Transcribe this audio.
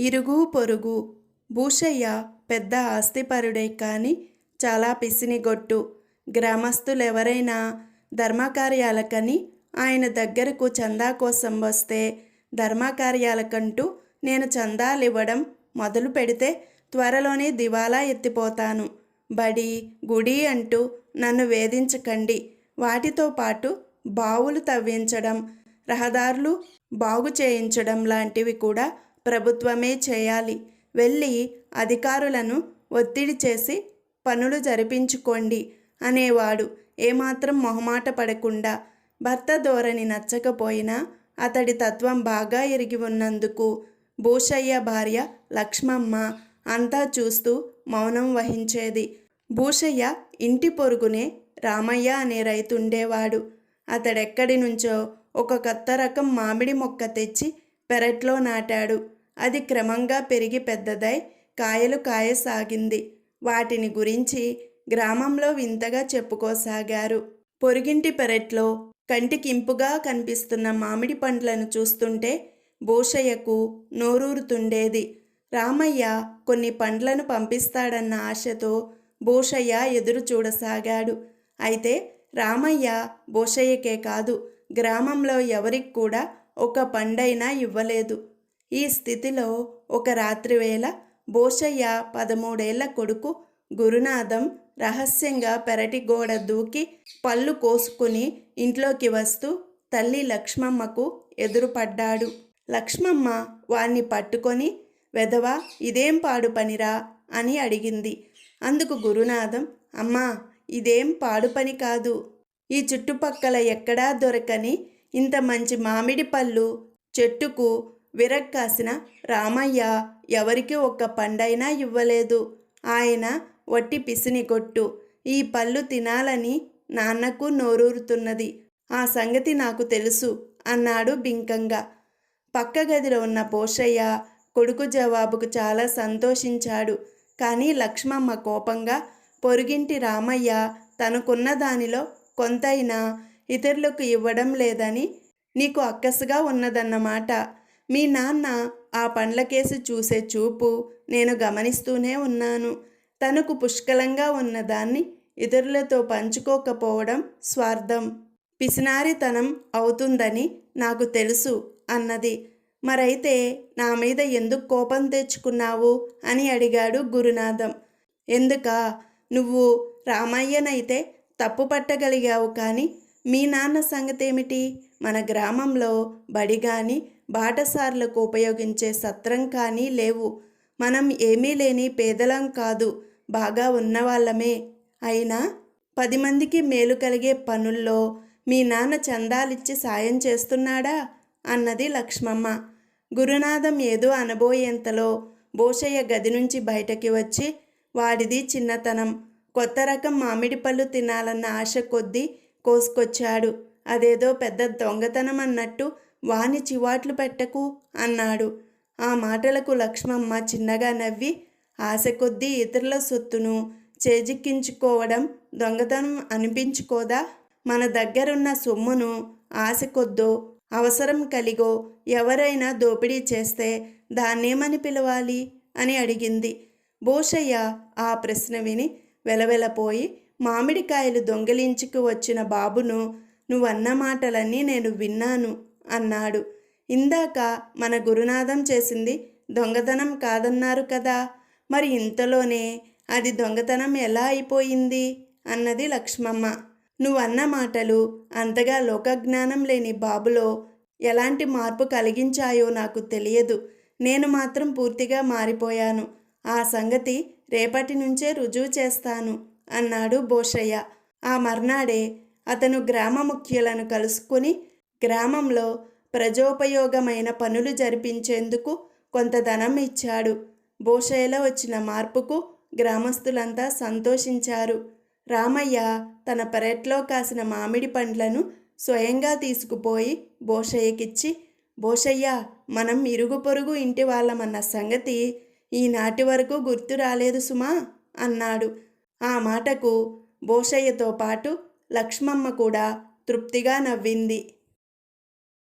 ఇరుగు పొరుగు భూషయ్య పెద్ద ఆస్తిపరుడే కానీ చాలా పిసినిగొట్టు. గ్రామస్తులెవరైనా ధర్మకార్యాలకని ఆయన దగ్గరకు చందా కోసం వస్తే ధర్మకార్యాలకంటూ నేను చందాలివ్వడం మొదలు పెడితే త్వరలోనే దివాలా ఎత్తిపోతాను. బడి గుడి అంటూ నన్ను వేధించకండి. వాటితో పాటు బావులు తవ్వించడం రహదారులు బాగు చేయించడం లాంటివి కూడా ప్రభుత్వమే చేయాలి. వెళ్ళి అధికారులను ఒత్తిడి చేసి పనులు జరిపించుకోండి అనేవాడు. ఏమాత్రం మొహమాట పడకుండా భర్త ధోరణి నచ్చకపోయినా అతడి తత్వం బాగా ఎరిగి ఉన్నందుకు భూషయ్య భార్య లక్ష్మమ్మ అంతా చూస్తూ మౌనం వహించేది. భూషయ్య ఇంటి పొరుగునే రామయ్య అనే రైతు ఉండేవాడు అతడెక్కడి నుంచో ఒక కొత్త రకం మామిడి మొక్క తెచ్చి పెరట్లో నాటాడు. అది క్రమంగా పెరిగి పెద్దదై కాయలు కాయసాగింది. వాటిని గురించి గ్రామంలో వింతగా చెప్పుకోసాగారు. పొరిగింటి పెరట్లో కంటికింపుగా కనిపిస్తున్న మామిడి పండ్లను చూస్తుంటే భూషయ్యకు నోరూరుతుండేది. రామయ్య కొన్ని పండ్లను పంపిస్తాడన్న ఆశతో భూషయ్య ఎదురు చూడసాగాడు. అయితే రామయ్య భూషయ్యకే కాదు గ్రామంలో ఎవరికి కూడా ఒక పండైనా ఇవ్వలేదు. ఈ స్థితిలో ఒక రాత్రివేళ భోషయ్య పదమూడేళ్ళ కొడుకు గురునాథం రహస్యంగా పెరటి గోడ దూకి పళ్ళు కోసుకుని ఇంట్లోకి వస్తూ తల్లి లక్ష్మమ్మకు ఎదురుపడ్డాడు. లక్ష్మమ్మ వాణ్ణి పట్టుకొని వెధవా ఇదేం పాడు పనిరా? అని అడిగింది. అందుకు గురునాథం అమ్మా ఇదేం పాడు పని కాదు. ఈ చుట్టుపక్కల ఎక్కడా దొరకని ఇంత మంచి మామిడి పళ్ళు చెట్టుకు విరక్కాసిన రామయ్య ఎవరికి ఒక్క పండైనా ఇవ్వలేదు. ఆయన వట్టి పిసిని కొట్టు. ఈ పళ్ళు తినాలని నాన్నకు నోరూరుతున్నది. ఆ సంగతి నాకు తెలుసు అన్నాడు బింకంగా. పక్క గదిలో ఉన్న పోషయ్య కొడుకు జవాబుకు చాలా సంతోషించాడు. కానీ లక్ష్మమ్మ కోపంగా పొరుగింటి రామయ్య తనకున్న దానిలో కొంతైనా ఇతరులకు ఇవ్వడం లేదని నీకు అక్కసుగా ఉన్నదన్నమాట. మీ నాన్న ఆ పండ్లకేసి చూసే చూపు నేను గమనిస్తూనే ఉన్నాను. తనకు పుష్కలంగా ఉన్నదాన్ని ఇతరులతో పంచుకోకపోవడం స్వార్థం. పిసినారితనం అవుతుందని నాకు తెలుసు అన్నది. మరైతే నా మీద ఎందుకు కోపం తెచ్చుకున్నావు? అని అడిగాడు గురునాథం. ఎందుక? నువ్వు రామయ్యనైతే తప్పు పట్టగలిగావు కానీ మీ నాన్న సంగతేమిటి? మన గ్రామంలో బడి కానీ బాటసార్లకు ఉపయోగించే సత్రం కానీ లేవు. మనం ఏమీ లేని పేదలం కాదు. బాగా ఉన్నవాళ్ళమే. అయినా పది మందికి మేలు కలిగే పనుల్లో మీ నాన్న చందాలిచ్చి సాయం చేస్తున్నాడా? అన్నది లక్ష్మమ్మ. గురునాథం ఏదో అనబోయేంతలో బోషయ్య గది నుంచి బయటకి వచ్చి వాడిది చిన్నతనం. కొత్త రకం మామిడి పళ్ళు తినాలన్న ఆశ కొద్దీ కోసుకొచ్చాడు. అదేదో పెద్ద దొంగతనం అన్నట్టు వాని చివాట్లు పెట్టకు అన్నాడు. ఆ మాటలకు లక్ష్మమ్మ చిన్నగా నవ్వి ఆశ కొద్దీ ఇతరుల సొత్తును చేజిక్కించుకోవడం దొంగతనం అనిపించుకోదా? మన దగ్గరున్న సొమ్మును ఆశ కొద్దో అవసరం కలిగో ఎవరైనా దోపిడీ చేస్తే దాన్నేమని పిలవాలి? అని అడిగింది. భూషయ్య ఆ ప్రశ్న విని వెలవెలపోయి మామిడికాయలు దొంగిలించుకు వచ్చిన బాబును నువ్వన్న మాటలన్నీ నేను విన్నాను. అన్నాడు. ఇందాక మన గురునాథం చేసింది దొంగతనం కాదన్నారు కదా! మరి ఇంతలోనే అది దొంగతనం ఎలా అయిపోయింది? అన్నది లక్ష్మమ్మ. నువ్వన్న మాటలు అంతగా లోకజ్ఞానం లేని బాబులో ఎలాంటి మార్పు కలిగించాయో నాకు తెలియదు. నేను మాత్రం పూర్తిగా మారిపోయాను. ఆ సంగతి రేపటి నుంచే రుజువు చేస్తాను అన్నాడు బోషయ్య ఆ మర్నాడే అతను గ్రామ ముఖ్యులను కలుసుకుని గ్రామంలో ప్రజోపయోగమైన పనులు జరిపించేందుకు కొంత ధనం ఇచ్చాడు. బోషయ్యలో వచ్చిన మార్పుకు గ్రామస్తులంతా సంతోషించారు. రామయ్య తన పెరట్లో కాసిన మామిడి పండ్లను స్వయంగా తీసుకుపోయి భోషయ్యకిచ్చి బోషయ్య మనం ఇరుగు పొరుగు ఇంటి వాళ్ళమన్న సంగతి ఈనాటి వరకు గుర్తు రాలేదు సుమా అన్నాడు. ఆ మాటకు బోషయ్యతో పాటు లక్ష్మమ్మ కూడా తృప్తిగా నవ్వింది.